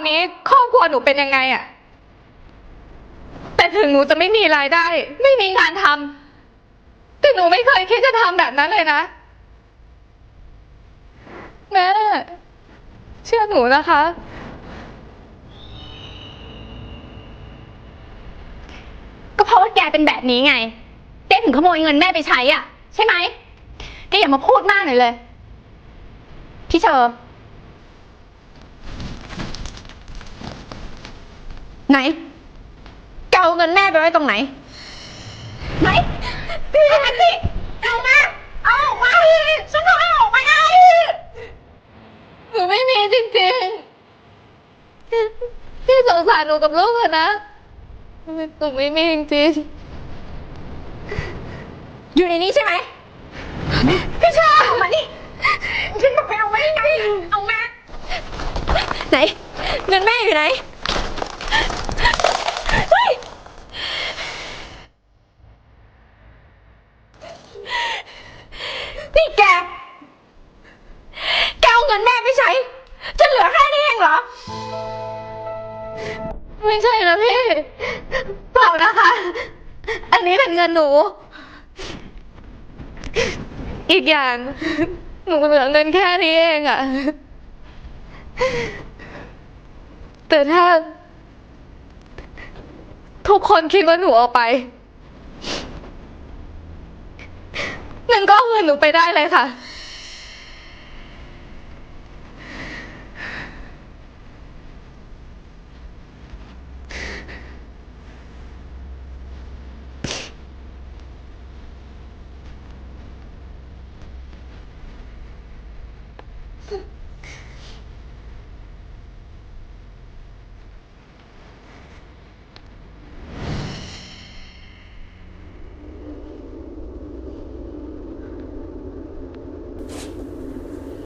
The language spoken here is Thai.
อนนี้ครอบครัวหนูเป็นยังไงอะแต่ถึงหนูจะไม่มีรายได้ ไม่มีงานทำแต่หนูไม่เคยคิดจะทำแบบนั้นเลยนะแม่เชื่อหนูนะคะ ก็เพราะว่าแกเป็นแบบนี้ไงแกถึงขโมยเงินแม่ไปใช้อะ ใช่ไหมแกอย่ามาพูดมากหน่อยเลย พี่เชอร์ ไหนแกเอาเงินแม่ไปไว้ตรงไหน ไหนพี่แอนนี่เอามาเอาออกมาฉันบอกให้ออกมาไงหนูไม่มีจริงๆพี่สงสารหนูกับลูกเถอะนะหนูไม่มีจริงอยู่ในนี้ใช่ไหมพี่เชอร์เอามานี่ฉันบอกให้เอามานี่ไงเอามาไหน เงินแม่อยู่ไหนเฮ้ย นี่แก แกเอาเงินแม่ไปใช้ จะเหลือแค่นี้เองเหรอ ไม่ใช่นะพี่ เปล่านะคะ อันนี้เป็นเงินหนู อีกอย่าง หนูเหลือเงินแค่นี้เองอะ แต่ถ้า ทุกคนคิดว่าหนูเอาไป นั่งก็เอาเงินหนูไปได้เลยค่ะ